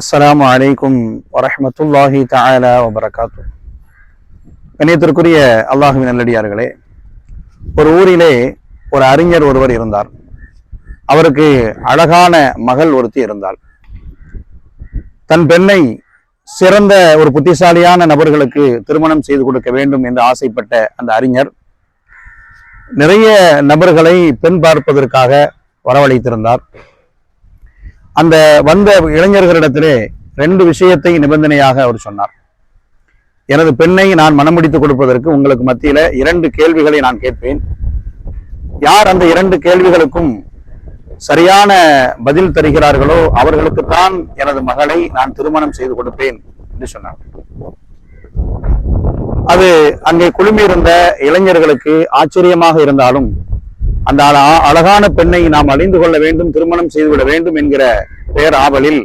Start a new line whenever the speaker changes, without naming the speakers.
அஸ்லாம் அலைக்கும் வரமத்துல்லாஹி தாயலா வபரகாத்து கண்ணியத்திற்குரிய அல்லாஹுவின் நல்லடியார்களே ஒரு ஊரிலே ஒரு அறிஞர் ஒருவர் இருந்தார். அவருக்கு அழகான மகள் ஒருத்தி இருந்தாள். தன் பெண்ணை சிறந்த ஒரு புத்திசாலியான நபர்களுக்கு திருமணம் செய்து கொடுக்க வேண்டும் என்று ஆசைப்பட்ட அந்த அறிஞர் நிறைய நபர்களை பெண் பார்ப்பதற்காக வரவழைத்திருந்தார். அந்த வந்த இளைஞர்களிடத்திலே ரெண்டு விஷயத்தை நிபந்தனையாக அவர் சொன்னார். எனது பெண்ணை நான் மனமுடித்து கொடுப்பதற்கு உங்களுக்கு மத்தியில இரண்டு கேள்விகளை நான் கேட்பேன். யார் அந்த இரண்டு கேள்விகளுக்கும் சரியான பதில் தருகிறார்களோ அவர்களுக்குத்தான் எனது மகளை நான் திருமணம் செய்து கொடுப்பேன் என்று சொன்னார். அது அங்கே குழுமியிருந்த இளைஞர்களுக்கு ஆச்சரியமாக இருந்தாலும் அந்த அழகான பெண்ணை நாம் அழிந்து கொள்ள வேண்டும் திருமணம் செய்துவிட வேண்டும் என்கிற பேர் ஆவலில்.